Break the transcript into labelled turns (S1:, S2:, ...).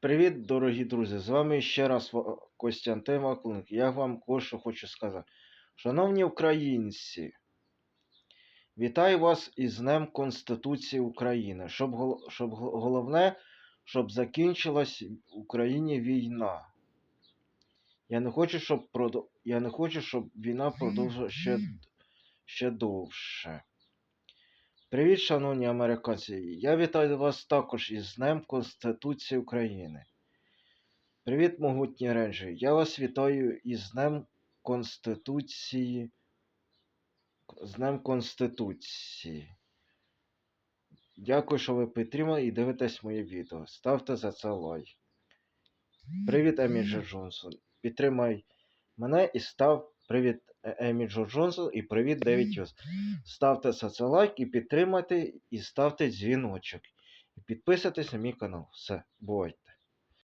S1: Привіт, дорогі друзі! З вами ще раз Костянтин Вакуленко. Я вам кое-що хочу сказати. Шановні українці, вітаю вас із Днем Конституції України. Щоб, щоб головне, щоб закінчилась в Україні війна. Я не хочу, щоб, Я не хочу, щоб війна продовжувала ще, ще довше. Привіт, шановні американці! Я вітаю вас також із Днем Конституції України. Привіт, могутні рейнджери! Я вас вітаю із Днем Конституції. З Днем Конституції. Дякую, що ви підтримали і дивитесь моє відео. Ставте за це лайк. Привіт, Емі Джонсон. Підтримай мене і став. Привіт, Е- Емі Джо Джонсон і привіт, Девід Юс. Ставте лайк і підтримайте, і ставте дзвіночок. І підписуйтесь на мій канал. Все, бувайте.